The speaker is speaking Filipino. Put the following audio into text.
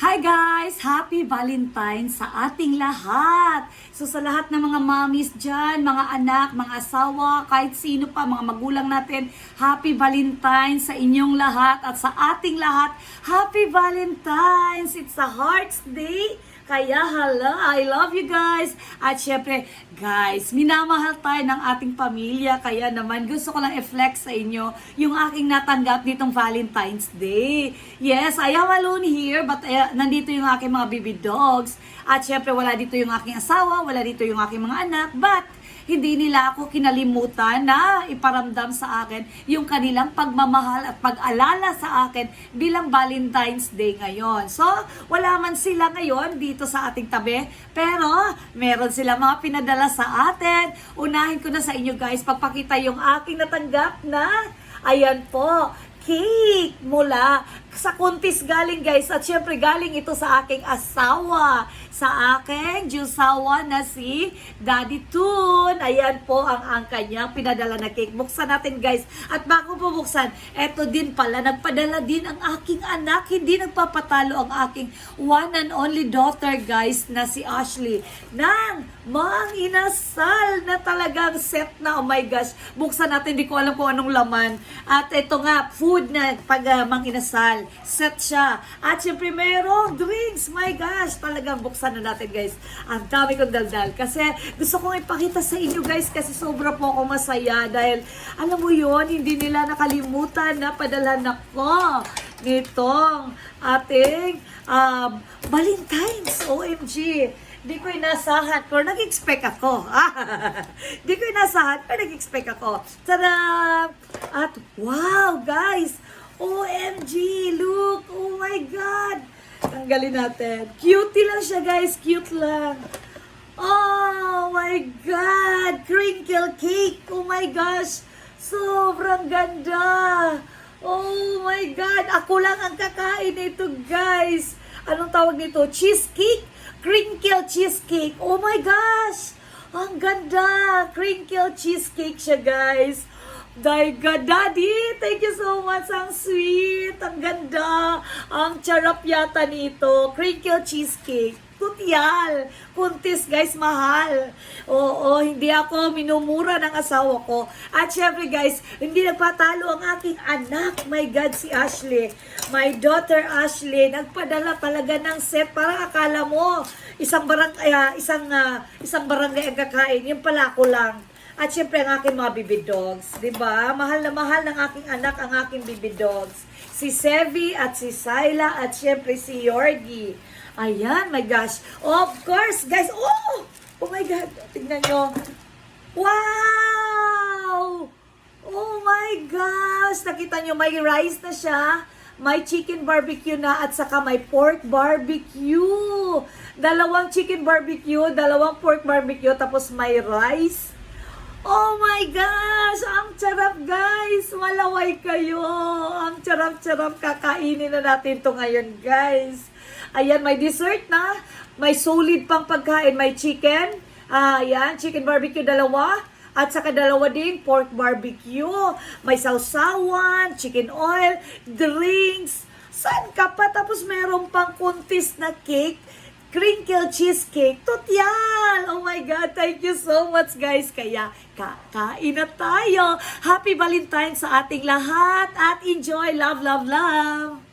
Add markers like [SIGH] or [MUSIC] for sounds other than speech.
Hi guys! Happy Valentine's sa ating lahat! So sa lahat ng mga mommies dyan, mga anak, mga asawa, kahit sino pa, mga magulang natin, Happy Valentine's sa inyong lahat at sa ating lahat, Happy Valentine's! It's a Heart's Day! Kaya hala, I love you guys! At syempre, guys, minamahal tayo ng ating pamilya. Kaya naman, gusto ko lang i-flex sa inyo yung aking natanggap nitong Valentine's Day. Yes, I am alone here, but uh, nandito yung aking mga baby dogs. At syempre, wala dito yung aking asawa, wala dito yung aking mga anak, but hindi nila ako kinalimutan na iparamdam sa akin yung kanilang pagmamahal at pag-alala sa akin bilang Valentine's Day ngayon. So, wala man sila ngayon dito sa ating tabi, pero meron sila mga pinadala sa atin. Unahin ko na sa inyo guys, pagpakita yung aking natanggap na, ayan po, cake mula sa kuntis galing guys. At syempre galing ito sa aking asawa. Sa aking jusawa na si Daddy Toon ayan po ang ang kanyang pinadala na cake. Buksan natin guys. At bago po buksan eto din pala. Nagpadala din ang aking anak. Hindi nagpapatalo ang aking one and only daughter guys na si Ashley. Ng mang inasal na talagang set na. Oh my gosh. Buksan natin. Hindi ko alam kung anong laman. At ito nga food na pag uh, mang inasal set siya at syempre merong drinks my gosh talagang buksan na natin guys ang dami kong daldal kasi gusto kong ipakita sa inyo guys kasi sobra po ako masaya dahil alam mo yon hindi nila nakalimutan na padalhan ako nitong ating um, Valentine's OMG Di ko inasahan, pero nag-expect ako. [LAUGHS] Di ko inasahan, pero nag-expect ako. Tada! At wow, guys! OMG! Look! Oh my God! Tanggalin natin. Cutie lang siya, guys. Cute lang. Oh my God! Crinkle cake! Oh my gosh! Sobrang ganda! Oh my God! Ako lang ang kakain nito, guys! Anong tawag nito? Cheesecake? Crinkle cheesecake. Oh my gosh! Ang ganda! Crinkle cheesecake siya, guys. My God, Daddy! Thank you so much. Ang sweet. Ang ganda. Ang charap yata nito. Crinkle cheesecake. Tutyal. Kuntis, guys, mahal. Oo, hindi ako minumura ng asawa ko. At syempre, guys, hindi nagpatalo ang aking anak. My God, si Ashley. My daughter, Ashley, nagpadala talaga ng set. Parang akala mo, isang barang, uh, isang, uh, isang barangay ang kakain. Yung pala ako lang. At syempre ang aking mga baby dogs, 'di ba? Mahal na mahal ng aking anak ang aking baby dogs. Si Sevi at si Syla at syempre si Yorgie. Ayan, my gosh. Of course, guys. Oh! Oh my God. Tingnan nyo. Wow! Oh my gosh. Nakita nyo, may rice na siya. May chicken barbecue na at saka may pork barbecue. Dalawang chicken barbecue, dalawang pork barbecue, tapos may rice. Oh my gosh! Ang charap guys! Malaway kayo! Ang charap-charap kakainin na natin to ngayon guys. Ayan, may dessert na. May solid pang pagkain. May chicken. Ah, ayan, chicken barbecue dalawa. At saka dalawa din, pork barbecue. May sausawan, chicken oil, drinks. Saan ka pa? Tapos meron pang kuntis na cake crinkle cheesecake. Tutyal! Oh my God, thank you so much guys. Kaya, kakain na tayo. Happy Valentine's sa ating lahat at enjoy. Love, love, love!